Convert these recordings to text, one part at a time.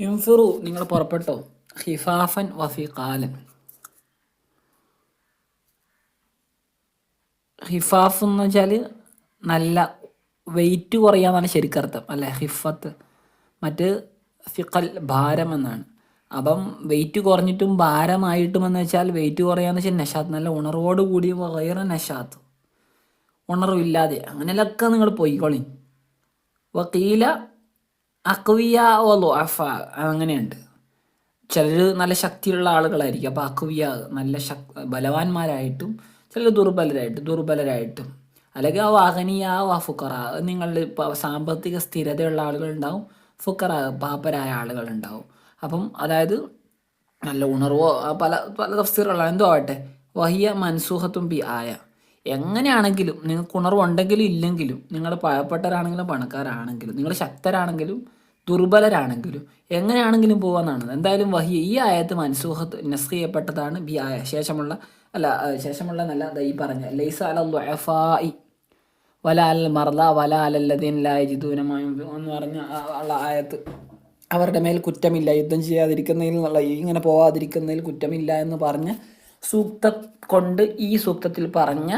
ഇൻഫിറു നിങ്ങൾ പുറപ്പെട്ടോ. ഹിഫാഫൻ വഫി കാലൻ ഹിഫാഫ് എന്ന് വെച്ചാൽ നല്ല വെയിറ്റ് കുറയാന്നാണ് ശരിക്കർത്ഥം അല്ലെ? ഹിഫത്ത് മറ്റ് ഫിക്കൽ ഭാരം എന്നാണ്. അപ്പം വെയിറ്റ് കുറഞ്ഞിട്ടും ഭാരമായിട്ടും എന്ന് വെച്ചാൽ വെയിറ്റ് കുറയാന്ന് വെച്ചാൽ നഷാത്ത് നല്ല ഉണർവോട് കൂടി വേറെ നഷാത്ത്. ഉണർവില്ലാതെ അങ്ങനെയൊക്കെ നിങ്ങൾ പോയിക്കോളി വക്കീല അക്വിയ ഓ അഫ അങ്ങനെയുണ്ട്. ചിലർ നല്ല ശക്തിയുള്ള ആളുകളായിരിക്കും. അപ്പോൾ അക്വിയ നല്ല ശക് ബലവാന്മാരായിട്ടും ചിലർ ദുർബലരായിട്ടും ദുർബലരായിട്ടും. അല്ലെങ്കിൽ ആ വാഹനിയ ആ ഫുക്കറ നിങ്ങളുടെ ഇപ്പോൾ സാമ്പത്തിക സ്ഥിരതയുള്ള ആളുകളുണ്ടാവും. ഫുക്കറ പാപ്പരായ ആളുകളുണ്ടാവും. അപ്പം അതായത് നല്ല ഉണർവോ പല പല തഫ്സീറുകളാണ്. എന്തോ ആവട്ടെ. വഹിയ മൻസൂഹത്തും ബി ആയ. എങ്ങനെയാണെങ്കിലും നിങ്ങൾക്ക് ഉണർവുണ്ടെങ്കിലും ഇല്ലെങ്കിലും നിങ്ങൾ പാവപ്പെട്ടവരാണെങ്കിലും പണക്കാരാണെങ്കിലും നിങ്ങൾ ശക്തരാണെങ്കിലും ദുർബലരാണെങ്കിലും എങ്ങനെയാണെങ്കിലും പോകാന്നാണ് എന്തായാലും വഹിയ ഈ ആയത്ത് മൻസൂഹത്ത് നസ് ചെയ്യപ്പെട്ടതാണ് ബി ആയ ശേഷമുള്ള അല്ല ശേഷമുള്ള നല്ല ഈ പറഞ്ഞ ലൈസ അലഫായി വല അൽ മർദ വല അലല്ലതീൻ ലായജിദൂനമായും എന്ന് പറഞ്ഞ ഉള്ള ആയത്ത്. അവരുടെ മേൽ കുറ്റമില്ല. യുദ്ധം ചെയ്യാതിരിക്കുന്നതിൽ നിന്നുള്ള ഇങ്ങനെ പോവാതിരിക്കുന്നതിൽ കുറ്റമില്ല എന്ന് പറഞ്ഞ സൂക്ത കൊണ്ട് ഈ സൂക്തത്തിൽ പറഞ്ഞ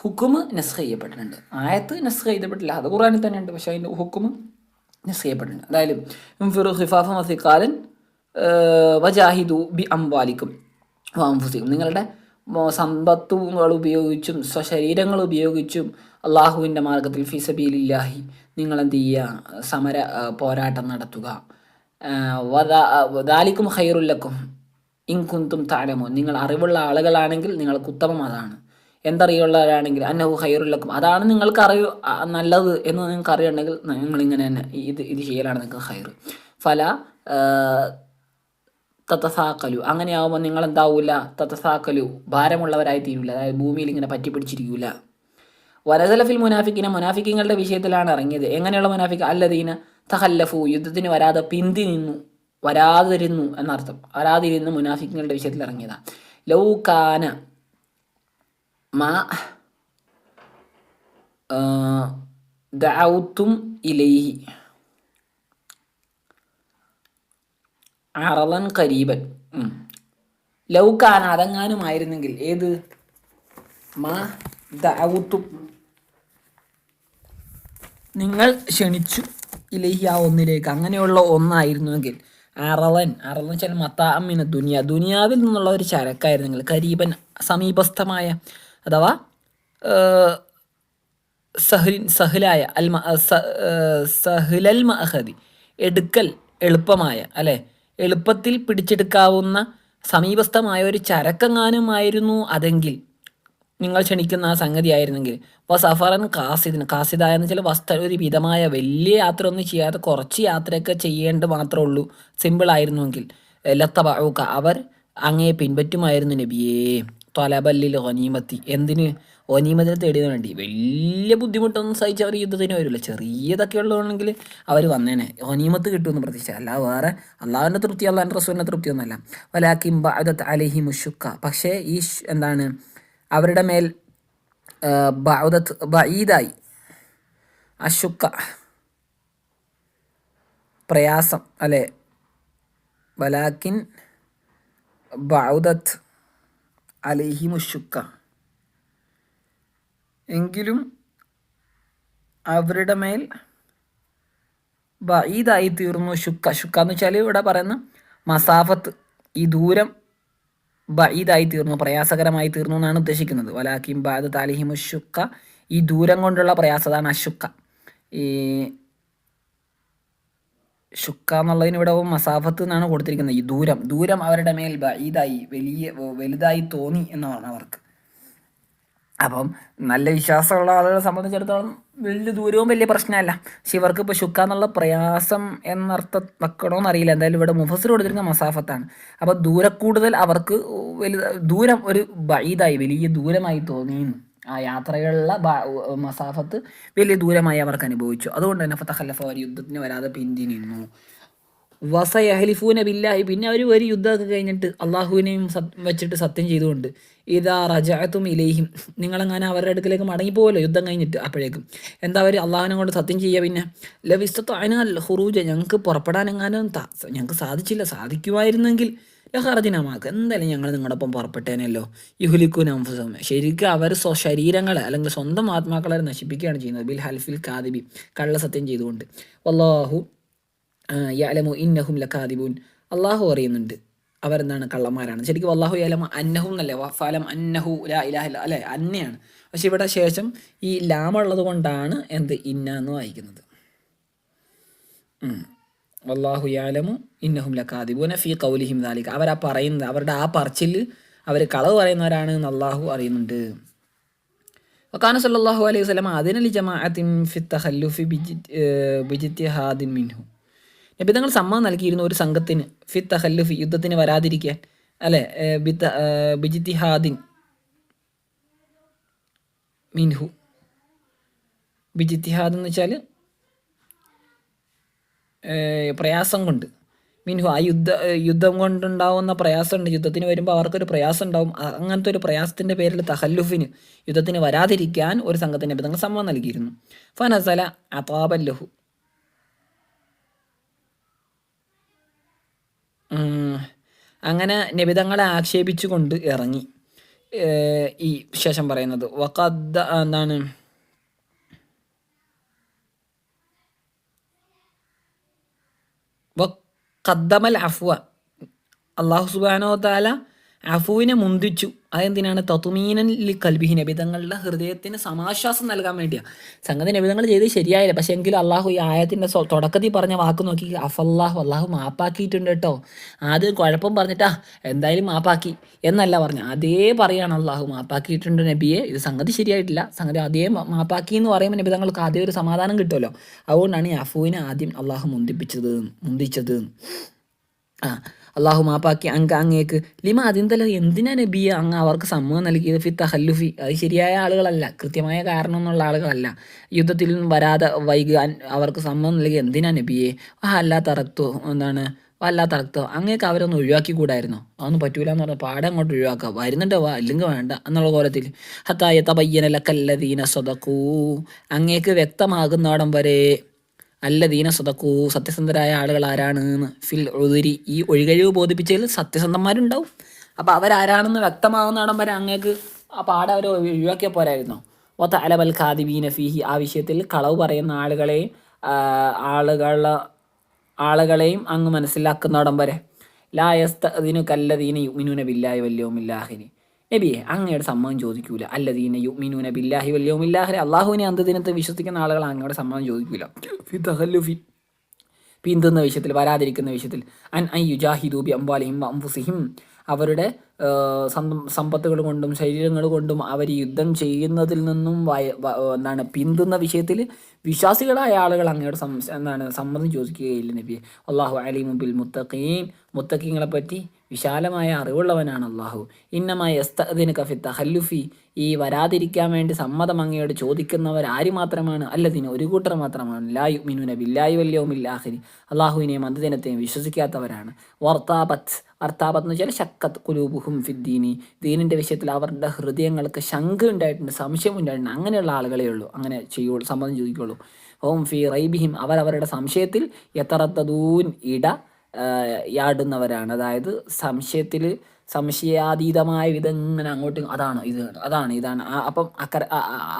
ഹുക്കുമ് നസ് ചെയ്യപ്പെട്ടിട്ടുണ്ട്. ആയത്ത് നസ് ചെയ്യപ്പെട്ടില്ല അത് ഖുറാനിൽ തന്നെയുണ്ട്. പക്ഷേ അതിന്റെ ഹുക്കുമ് നസ് ചെയ്യപ്പെട്ടിട്ടുണ്ട്. അതായാലും ഫിറു ഹിഫാഫ മസിഖാലൻ വജാഹിദു ബി അംബാലിക്കും വാംഫുസിക്കും നിങ്ങളുടെ സമ്പത്തുകൾ ഉപയോഗിച്ചും സ്വശരീരങ്ങൾ ഉപയോഗിച്ചും അള്ളാഹുവിന്റെ മാർഗത്തിൽ ഫിസബീലില്ലാഹി നിങ്ങൾ എന്ത് ചെയ്യുക? സമര പോരാട്ടം നടത്തുക. വദാലിക്കും ഹൈറുല്ലക്കും ഇൻകുന്തും താരമോ നിങ്ങൾ അറിവുള്ള ആളുകളാണെങ്കിൽ നിങ്ങൾക്ക് ഉത്തമം അതാണ്. എന്തറിയുള്ളവരാണെങ്കിൽ അന്നഹു ഹൈറുള്ളക്കും അതാണ് നിങ്ങൾക്ക് അറിവ് നല്ലത് എന്ന് നിങ്ങൾക്ക് അറിയുണ്ടെങ്കിൽ നിങ്ങൾ ഇങ്ങനെ തന്നെ ഇത് ഇത് ചെയ്യലാണ് നിങ്ങൾക്ക് ഹൈർ ഫല തത്തസാക്കലു അങ്ങനെയാവുമ്പോൾ നിങ്ങൾ എന്താവില്ല തത്തസാക്കലു ഭാരമുള്ളവരായി തീരൂല അതായത് ഭൂമിയിൽ ഇങ്ങനെ പറ്റി പിടിച്ചിരിക്കൂല വരസലഫിൽ മുനാഫിക്കിനെ മുനാഫിക്കിങ്ങളുടെ വിഷയത്തിലാണ് ഇറങ്ങിയത്. എങ്ങനെയുള്ള മുനാഫിക്ക്? അല്ലദീന തഹല്ലഫു യുദ്ധത്തിന് വരാതെ പിന്തി നിന്നു വരാതിരുന്നു എന്നർത്ഥം. വരാതിരുന്ന് മുനാഫിക്കുകളുടെ വിഷയത്തിൽ ഇറങ്ങിയതാ. ലൗകാന മാ ഇലൈഹി. അറളൻ കരീബൻ. ലൗകാന അതെങ്ങാനുമായിരുന്നെങ്കിൽ ഏത്? മാ ദൗത്തും നിങ്ങൾ ക്ഷണിച്ചു ഇലഹി ആ ഒന്നിലേക്ക്. അങ്ങനെയുള്ള ഒന്നായിരുന്നുവെങ്കിൽ അറളൻ. അറളൻ വെച്ചാൽ മത്താമിന ദുനിയ. ദുനിയാവിൽ നിന്നുള്ള ഒരു ചരക്കായിരുന്നു നിങ്ങൾ. കരീബൻ സമീപസ്ഥമായ അഥവാ സഹലിൻ സഹലായ അൽ സഹ്ലൽ മഹദി എടുക്കൽ എളുപ്പമായ അല്ലെ? എളുപ്പത്തിൽ പിടിച്ചെടുക്കാവുന്ന സമീപസ്ഥമായ ഒരു ചരക്കെങ്ങാനുമായിരുന്നു അതെങ്കിൽ നിങ്ങൾ ക്ഷണിക്കുന്ന ആ സംഗതി ആയിരുന്നെങ്കിൽ അപ്പോൾ സഫറൻ കാസിദിന് കാസിദായ എന്ന് വെച്ചാൽ വസ്ത്ര ഒരു വിധമായ വലിയ യാത്ര ഒന്നും ചെയ്യാതെ കുറച്ച് യാത്രയൊക്കെ ചെയ്യേണ്ട മാത്രമേ ഉള്ളൂ. സിമ്പിൾ ആയിരുന്നുവെങ്കിൽ. ലത്തബൂക്ക അവർ അങ്ങേ പിൻപറ്റുമായിരുന്നു നബിയേ. തൊലബല്ലിൽ ഒനീമത്തി. എന്തിന്? ഒനീമത്തിനെ തേടിയതിന് വേണ്ടി. വലിയ ബുദ്ധിമുട്ടൊന്നും സഹിച്ച് അവർ യുദ്ധത്തിന് വരില്ല. ചെറിയതൊക്കെ ഉള്ളതാണെങ്കിൽ അവർ വന്നേനെ. ഒനീമത്ത് കിട്ടുമെന്ന് പ്രതീക്ഷ അല്ല വേറെ അള്ളാഹുവിന്റെ തൃപ്തി അള്ളാഹിന്റെ റസൂലിന്റെ തൃപ്തി ഒന്നല്ല വലാക്കിം ബഅദത്ത് അലഹി മുഷുക്ക പക്ഷേ ഈ എന്താണ്? അവരുടെ മേൽ ബൗദത്ത് ബഈദായി അശുക്ക പ്രയാസം അല്ലെ? വലാക്കിൻ ബൗദത്ത് അലഹി മുഷുക്ക എങ്കിലും അവരുടെ മേൽ ബഈദായി തീർന്നു ശുക്ക. ശുക്ക എന്ന് വെച്ചാൽ ഇവിടെ പറയുന്ന മസാഫത്ത് ഈ ദൂരം ബഈദായി തീർന്നു പ്രയാസകരമായി തീർന്നു എന്നാണ് ഉദ്ദേശിക്കുന്നത്. വലാക്കിം ബാദ് താലിഹിമു ശുക്ക. ഈ ദൂരം കൊണ്ടുള്ള പ്രയാസതാണ് അശുക്ക. ഈ ശുക്ക എന്നുള്ളതിന് ഇവിടെ മസാഫത്ത് എന്നാണ് കൊടുത്തിരിക്കുന്നത്. ഈ ദൂരം ദൂരം അവരുടെ മേൽ ബഈദായി വലിയ വലുതായി തോന്നി എന്നാണ് അവർക്ക്. അപ്പം നല്ല വിശ്വാസമുള്ള ആളുകളെ സംബന്ധിച്ചിടത്തോളം വലിയ ദൂരവും വലിയ പ്രശ്നമല്ല. പക്ഷെ ഇവർക്ക് ഇപ്പോൾ ശുക്ക എന്നുള്ള പ്രയാസം എന്നർത്ഥ വെക്കണമെന്ന് അറിയില്ല. എന്തായാലും ഇവിടെ മുഫസർ കൊടുത്തിരുന്ന മസാഫത്താണ്. അപ്പോൾ ദൂരക്കൂടുതൽ അവർക്ക് വലുത് ദൂരം ഒരു ഇതായി വലിയ ദൂരമായി തോന്നി ആ യാത്രകളിലുള്ള മസാഫത്ത് വലിയ ദൂരമായി അവർക്ക് അനുഭവിച്ചു. അതുകൊണ്ട് തന്നെ ഫത്തഖല്ലഫ അവർ യുദ്ധത്തിന് വരാതെ പിന്തിരിയുന്നു വസയഹലിഫൂന ബില്ലാഹി. പിന്നെ അവർ ഒരു യുദ്ധമൊക്കെ കഴിഞ്ഞിട്ട് അള്ളാഹുവിനെയും വെച്ചിട്ട് സത്യം ചെയ്തുകൊണ്ട് ഇതാ റജാത്തും ഇലേഹിം. നിങ്ങളെങ്ങനെ അവരുടെ അടുക്കലേക്ക് മടങ്ങിപ്പോവല്ലോ യുദ്ധം കഴിഞ്ഞിട്ട് അപ്പോഴേക്കും. എന്താ അവർ അള്ളാഹുവിനെ കൊണ്ട് സത്യം ചെയ്യുക പിന്നെ? ലവിസ്തത്വ അതിനാൽ ഹുറൂജ ഞങ്ങൾക്ക് പുറപ്പെടാൻ എങ്ങാനും ഞങ്ങൾക്ക് സാധിച്ചില്ല. സാധിക്കുമായിരുന്നെങ്കിൽ ലഹറദിനമാക്ക്. എന്തായാലും ഞങ്ങൾ നിങ്ങളുടെ ഒപ്പം പുറപ്പെട്ടേനല്ലോ. യുഹുലിക്കുൻ അംഫുസം ശരിക്കും അവർ സ്വ ശരീരങ്ങളെ അല്ലെങ്കിൽ സ്വന്തം ആത്മാക്കളെ നശിപ്പിക്കുകയാണ് ചെയ്യുന്നത്. ബിൽ ഹൽഫിൽ കാദിബി. കള്ള സത്യം ചെയ്തുകൊണ്ട്. വല്ലാഹു യാലമു ഇന്നഹും ലക്കാദിബൂൻ അള്ളാഹു അറിയുന്നുണ്ട് അവരെന്താണ് കള്ളന്മാരാണ്. ശരിക്കും അള്ളാഹു യാലമു അന്നഹും എന്നല്ലേ വഫാലം അന്നഹു ലാ ഇലാഹ അല്ലേ അന്നയാണ്. പക്ഷെ ഇവിടെ ശേഷം ഈ ലാമുള്ളത് കൊണ്ടാണ് എന്ത് ഇന്ന എന്ന് വായിക്കുന്നത്. അള്ളാഹു യാലമു ഇന്നഹും ലക്കാദിബൂന ഫി കൗലിഹിം ദാലിക. അവരാ പറയുന്നത് അവരുടെ ആ പറച്ചിൽ അവർ കളവ് പറയുന്നവരാണ് എന്ന് അള്ളാഹു അറിയുന്നുണ്ട്. വക്കാന സല്ലാഹു അലൈഹി വസ്ലം അതിനലി ജമാഅത്തിൻ ഫി തഹല്ലുഫി ബിജിത്തിഹാദിൻ മിൻഹു. നബിതങ്ങൾ സമ്മതം നൽകിയിരുന്നു ഒരു സംഘത്തിന്. ഫിത്ത് അഹല്ലുഫി യുദ്ധത്തിന് വരാതിരിക്കാൻ. അല്ലെ? ബിജിത്തിഹാദിൻ മിൻഹു. ബിജിത്തിഹാദ് എന്ന് വെച്ചാൽ പ്രയാസം കൊണ്ട്. മിൻഹു ആ യുദ്ധ യുദ്ധം കൊണ്ടുണ്ടാവുന്ന പ്രയാസമുണ്ട്. യുദ്ധത്തിന് വരുമ്പോൾ അവർക്കൊരു പ്രയാസം ഉണ്ടാവും അങ്ങനത്തെ ഒരു പ്രയാസത്തിന്റെ പേരിൽ തഹല്ലുഫിന് യുദ്ധത്തിന് വരാതിരിക്കാൻ ഒരു സംഘത്തിന്റെ നബിതങ്ങൾ സമ്മതം നൽകിയിരുന്നു. ഫനസല അതാബല്ലഹു. അങ്ങനെ നബിതങ്ങളെ ആക്ഷേപിച്ചുകൊണ്ട് ഇറങ്ങി. ഈ ശേഷം പറയുന്നത്. വഖദ്ദ എന്താണ്? വഖദ്ദമൽ അഫ്വ. അള്ളാഹു സുബാനോ താല അഫുവിനെ മുന്തിച്ചു. അതെന്തിനാണ്? തത്തുമീനൻ കൽബിഹി നബിതങ്ങളുടെ ഹൃദയത്തിന് സമാശ്വാസം നൽകാൻ വേണ്ടിയാണ് സംഗതി നബിതങ്ങൾ ചെയ്ത് ശരിയായില്ല. പക്ഷെ എങ്കിലും അള്ളാഹു ഈ ആയത്തിന്റെ തുടക്കത്തിൽ പറഞ്ഞ വാക്ക് നോക്കി അഫല്ലാഹു അള്ളാഹു മാപ്പാക്കിയിട്ടുണ്ട് കേട്ടോ. ആദ്യം കുഴപ്പം പറഞ്ഞിട്ടാ എന്തായാലും മാപ്പാക്കി എന്നല്ല പറഞ്ഞു. അതേ പറയാണ് അള്ളാഹു മാപ്പാക്കിയിട്ടുണ്ട് നബിയെ. ഇത് സംഗതി ശരിയായിട്ടില്ല. സംഗതി അതേ മാപ്പാക്കി എന്ന് പറയുമ്പോൾ നബിതങ്ങൾക്ക് ആദ്യം ഒരു സമാധാനം കിട്ടുമല്ലോ. അതുകൊണ്ടാണ് ഈ അഫുവിനെ ആദ്യം അള്ളാഹു മുന്തിപ്പിച്ചത് മുന്തിച്ചത്. ആ അള്ളാഹു മാപ്പാക്കി അങ്ക അങ്ങേക്ക്. ലിമ അതിന്തല എന്തിനാ നബിയെ അങ്ങ് അവർക്ക് സമ്മതം നൽകിയത്? ഫി തഹല്ലുഫി. അത് ശരിയായ ആളുകളല്ല. കൃത്യമായ കാരണമെന്നുള്ള ആളുകളല്ല. യുദ്ധത്തിൽ വരാതെ വൈകാൻ അവർക്ക് സമ്മതം നൽകി എന്തിനാ നബിയെ? ആ അല്ലാ തറക്തോ എന്താണ്? വല്ലാത്ത അർത്ഥം അങ്ങേക്ക് അവരൊന്ന് ഒഴിവാക്കി കൂടായിരുന്നു അതൊന്നും പറ്റൂല എന്ന് പറഞ്ഞാൽ പാടെ അങ്ങോട്ട് ഒഴിവാക്കുക. വരുന്നുണ്ടോ? വാ അല്ലെങ്കിൽ വേണ്ട. എന്നുള്ള കോലത്തിൽ. ഹത്തായ തബയ്യനലക്കല്ലദീന സ്വതക്കൂ അങ്ങേക്ക് വ്യക്തമാകുന്നോടം വരെ അല്ല ദീന സ്വതക്കൂ സത്യസന്ധരായ ആളുകൾ ആരാണ് എന്ന് ഫിൽ ഒഴുതിരി ഈ ഒഴികഴിവ് ബോധിപ്പിച്ചതിൽ സത്യസന്ധന്മാരുണ്ടാവും. അപ്പോൾ അവരാരാണെന്ന് വ്യക്തമാകുന്നതാണ് വരെ അങ്ങേക്ക് ആ പാടെ അവർ ഒഴിവാക്കിയ പോരായിരുന്നോ. ഒത്ത അലബൽ ഖാദിബീന ഫിഹി ആ വിഷയത്തിൽ കളവ് പറയുന്ന ആളുകളെയും ആളുകൾ ആളുകളെയും അങ്ങ് മനസ്സിലാക്കുന്നിടം വരെ. ലായസ്ത അതിനു കല്ലദീന യുമിനുന ബില്ലായി വല്യോമില്ലാഹിനി നബിയെ അങ്ങയുടെ സമ്മതം ചോദിക്കൂല. അല്ലദീന യുമിനൂന ബില്ലാഹി വല്യോമില്ലാഹി അള്ളാഹുവിനെ അന്തദിനത്തെ വിശ്വസിക്കുന്ന ആളുകൾ അങ്ങയുടെ സമ്മതം ചോദിക്കൂല. ഫി പിന്തുന്ന വിഷയത്തിൽ വരാതിരിക്കുന്ന വിഷയത്തിൽ. അൻ ഐ യുജാഹിദൂബി അംബാലിഹിം അംഫുസിഹിം. അവരുടെ സമ്പത്തുകൾ കൊണ്ടും ശരീരങ്ങൾ കൊണ്ടും അവർ യുദ്ധം ചെയ്യുന്നതിൽ നിന്നും എന്താണ് പിന്തുന്ന വിഷയത്തിൽ വിശ്വാസികളായ ആളുകൾ അങ്ങയുടെ എന്താണ് സമ്മതം ചോദിക്കുകയില്ല നബി അള്ളാഹു അലിമുബിൽ മുത്തഖീൻ മുത്തഖീങ്ങളെ പറ്റി വിശാലമായ അറിവുള്ളവനാണ് അള്ളാഹു. ഇന്നമായ എസ്തദിന് കഫി തഹല്ലുഫി ഈ വരാതിരിക്കാൻ വേണ്ടി സമ്മതം അങ്ങയോട് ചോദിക്കുന്നവർ ആര് മാത്രമാണ്? അല്ലതിന് ഒരു കൂട്ടർ മാത്രമാണ്. ലായു മിനുന ബില്ലായി വല്യവും ഇല്ലാഹിരി അള്ളാഹുവിനെയും അന്ത്യദിനത്തെയും വിശ്വസിക്കാത്തവരാണ്. വർത്താപത്ത് അർത്താപത്ത് എന്ന് വെച്ചാൽ ശക്കത്ത് കുലൂബുഹും ഫിദ്ദീനി ദീനിന്റെ വിഷയത്തിൽ അവരുടെ ഹൃദയങ്ങൾക്ക് ശങ്ക ഉണ്ടായിട്ടുണ്ട് സംശയം ഉണ്ടായിട്ടുണ്ട്. അങ്ങനെയുള്ള ആളുകളേ ഉള്ളൂ. അങ്ങനെ ചെയ്യുള്ളൂ സമ്മതം ചോദിക്കുള്ളൂ. ഓം ഫി റൈബിഹിം. അവരവരുടെ സംശയത്തിൽ എത്തറത്തതൂൻ ഇട യാടുന്നവരാണ്. അതായത് സംശയത്തിൽ സംശയാതീതമായ വിധം ഇങ്ങനെ അങ്ങോട്ടും അതാണ് ഇത് അതാണ് ഇതാണ്. അപ്പം അക്കര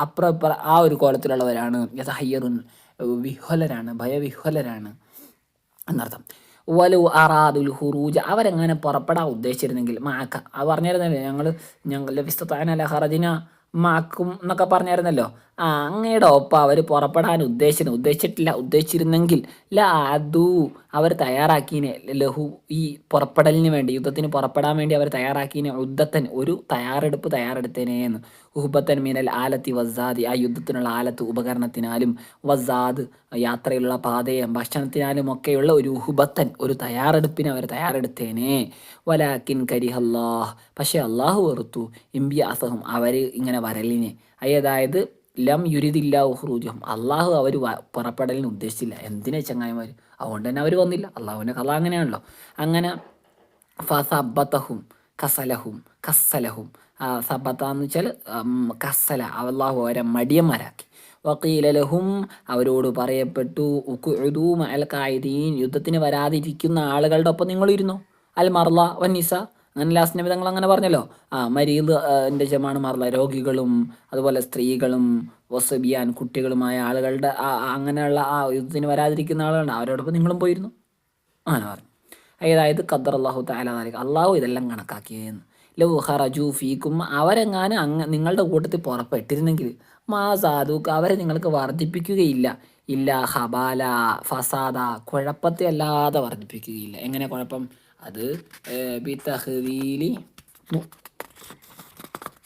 അപ്ര ആ ഒരു കോലത്തിലുള്ളവരാണ് യഥഹയ്യറുൻ വിഹ്വലരാണ് ഭയവിഹ്വലരാണ് എന്നർത്ഥം. വലു അറാദുൽ ഹുറൂജ അവരെങ്ങനെ പുറപ്പെടാൻ ഉദ്ദേശിച്ചിരുന്നെങ്കിൽ മാക്ക പറഞ്ഞിരുന്നല്ലേ ഞങ്ങൾ ഞങ്ങൾ ലഭിസ്തുത്താനല്ല ഹറജിന മാക്കും എന്നൊക്കെ പറഞ്ഞായിരുന്നല്ലോ. ആ അങ്ങയുടെ ഒപ്പം അവർ പുറപ്പെടാൻ ഉദ്ദേശിച്ചു ഉദ്ദേശിച്ചിട്ടില്ല ഉദ്ദേശിച്ചിരുന്നെങ്കിൽ ല അതു അവർ തയ്യാറാക്കിനെ ലഹു ഈ പുറപ്പെടലിന് വേണ്ടി യുദ്ധത്തിന് പുറപ്പെടാൻ വേണ്ടി അവർ തയ്യാറാക്കിനെ യുദ്ധത്തിന് ഒരു തയ്യാറെടുപ്പ് തയ്യാറെടുത്തേനേന്ന്. ഉഹുബത്തൻ മീനൽ ആലത്തി വസാദി ആ യുദ്ധത്തിനുള്ള ആലത്ത് ഉപകരണത്തിനാലും വസാദ് യാത്രയിലുള്ള പാതയും ഭക്ഷണത്തിനാലും ഒക്കെയുള്ള ഒരു ഉഹുബത്തൻ ഒരു തയ്യാറെടുപ്പിനെ അവർ തയ്യാറെടുത്തേനെ. വലാക്കിൻ കരിഹല്ലാഹ്. പക്ഷേ അള്ളാഹു വെറുത്തു. ഇംബി അസഹം അവർ ഇങ്ങനെ വരലിനെ. അതായത് ലം യുരിതില്ല ഉഹ്റൂജും അള്ളാഹു അവർ പുറപ്പെടലിന് ഉദ്ദേശിച്ചില്ല. എന്തിനാ ചങ്ങായിമാർ അതുകൊണ്ട് തന്നെ അവർ വന്നില്ല. അള്ളാഹുവിന്റെ കഥ അങ്ങനെയാണല്ലോ. അങ്ങനെ ഫസബത്തഹും കസലഹും കസ്സലഹും ആ സബത്ത എന്ന് വെച്ചാൽ കസല അള്ളാഹു അവരെ മടിയന്മാരാക്കി. വക്കീലലഹും അവരോട് പറയപ്പെട്ടു ഉക്കുദൂ അൽ കായിദീൻ യുദ്ധത്തിന് വരാതിരിക്കുന്ന ആളുകളുടെ ഒപ്പം നിങ്ങളിരുന്നു. അൽ മർല വന്നിസ അങ്ങനെ ലാസ്റ്റ് നബി അങ്ങനെ പറഞ്ഞല്ലോ. ആ മരീദ് എന്റെ ജമാണ് മറല രോഗികളും അതുപോലെ സ്ത്രീകളും വസബിയാൻ കുട്ടികളുമായ ആളുകളുടെ അങ്ങനെയുള്ള ആ യുദ്ധത്തിന് വരാതിരിക്കുന്ന ആളുകളുണ്ട്. അവരോടൊപ്പം നിങ്ങളും പോയിരുന്നു. അങ്ങനെ പറഞ്ഞു. അതായത് ഖദർ അള്ളാഹു താലാലിക്ക് അള്ളാഹു ഇതെല്ലാം കണക്കാക്കിയെന്ന്. ലോ ഫീക്കും. അവരെങ്ങാനും അങ്ങ് നിങ്ങളുടെ കൂട്ടത്തിൽ പുറപ്പെട്ടിരുന്നെങ്കിൽ മാ സാധുക്ക് അവരെ നിങ്ങൾക്ക് വർദ്ധിപ്പിക്കുകയില്ല. ഇല്ല ഹബാല ഫസാദ കുഴപ്പത്തെ അല്ലാതെ വർദ്ധിപ്പിക്കുകയില്ല. എങ്ങനെ കുഴപ്പം? അത് ബി തഹദീലി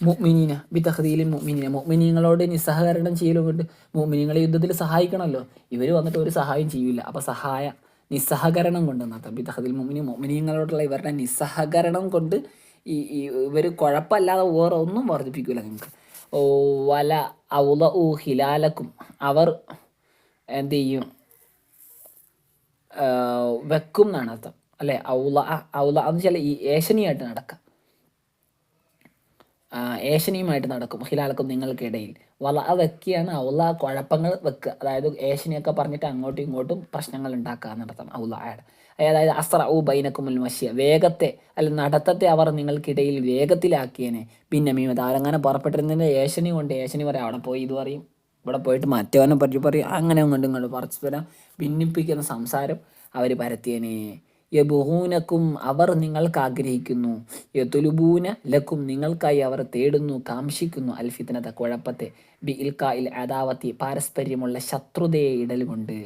മുഅ്മിനീന ബി തഹദീലി മുഅ്മിനീന. മുഅ്മിനീങ്ങളോട് നിസ്സഹകരണം ചെയ്യലും കൊണ്ട് മുഅ്മിനീങ്ങളെ യുദ്ധത്തിൽ സഹായിക്കണമല്ലോ. ഇവർ വന്നിട്ട് ഒരു സഹായം ചെയ്യില്ല അപ്പോൾ സഹായ നിസ്സഹകരണം കൊണ്ട് എന്നർത്ഥം ബി തഹദീൽ മുഅ്മിനി മുഅ്മിനീങ്ങളോടുള്ള ഇവരുടെ നിസ്സഹകരണം കൊണ്ട് ഈ ഈ ഇവർ കുഴപ്പമില്ലാതെ വേറെ ഒന്നും വർദ്ധിപ്പിക്കില്ല നിങ്ങൾക്ക്. ഓ വല ഔല ഊ ഹിലാലക്കും. അവർ എന്ത് ചെയ്യും? വെക്കും എന്നാണ് അർത്ഥം. അല്ലേ? ഔല ഔല എന്ന് വെച്ചാൽ ഈ ഏഷനിയായിട്ട് നടക്കുക ഏഷനിയുമായിട്ട് നടക്കും ഹിലാലക്കും നിങ്ങൾക്കിടയിൽ. വള വെക്കുകയാണ് ഔല കുഴപ്പങ്ങൾ വെക്കുക. അതായത് ഏഷനിയൊക്കെ പറഞ്ഞിട്ട് അങ്ങോട്ടും ഇങ്ങോട്ടും പ്രശ്നങ്ങൾ ഉണ്ടാക്കുക എന്നർത്ഥം ഔലയുടെ അതായത് അസ്ര ഊ ബൈനക്കുമുൽ മഷ്യ. വേഗത്തെ അല്ല നടത്തത്തെ അവർ നിങ്ങൾക്കിടയിൽ വേഗത്തിലാക്കിയനെ. പിന്നെ മീമത് അവരങ്ങനെ പുറപ്പെട്ടിരുന്നതിന്റെ ഏശനി കൊണ്ട് ഏശനി പറയാം അവിടെ പോയി ഇത് പറയും. ഇവിടെ പോയിട്ട് മറ്റവനെ പറ്റി പറയും. അങ്ങനെ കൊണ്ട് ഇങ്ങോട്ട് പരസ്പരം ഭിന്നിപ്പിക്കുന്ന സംസാരം അവർ പരത്തിയനെ. യബുഹൂനക്കും അവർ നിങ്ങൾക്ക് ആഗ്രഹിക്കുന്നു യതുലുബൂന ലക്കും നിങ്ങൾക്കായി അവർ തേടുന്നു കാംക്ഷിക്കുന്നു. അൽഫിത്തിനത്തെ കുഴപ്പത്തെ ബി ഇൽക്കായിൽ അദാവത്തി പാരസ്പര്യമുള്ള ശത്രുതയെ ഇടൽ കൊണ്ട്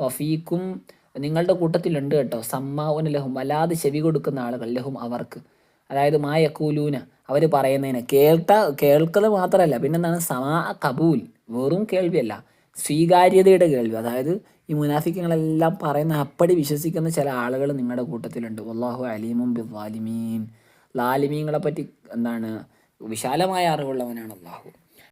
വഫീക്കും നിങ്ങളുടെ കൂട്ടത്തിലുണ്ട് കേട്ടോ. സമ്മാവുന ലഹും വല്ലാതെ ചെവി കൊടുക്കുന്ന ആളുകൾ ലഹും അവർക്ക്. അതായത് മായക്കൂലൂന അവർ പറയുന്നതിന് കേൾക്ക കേൾക്കുന്നത് മാത്രമല്ല പിന്നെന്താണ്? സമാ കബൂൽ വെറും കേൾവിയല്ല. സ്വീകാര്യതയുടെ കേൾവി. അതായത് ഈ മുനാഫിക്കങ്ങളെല്ലാം പറയുന്ന അപ്പടി വിശ്വസിക്കുന്ന ചില ആളുകൾ നിങ്ങളുടെ കൂട്ടത്തിലുണ്ട്. വല്ലാഹു അലീമും ബി ലാലിമീൻ ലാലിമീങ്ങളെ പറ്റി എന്താണ്? വിശാലമായ അറിവുള്ളവനാണ് അള്ളാഹു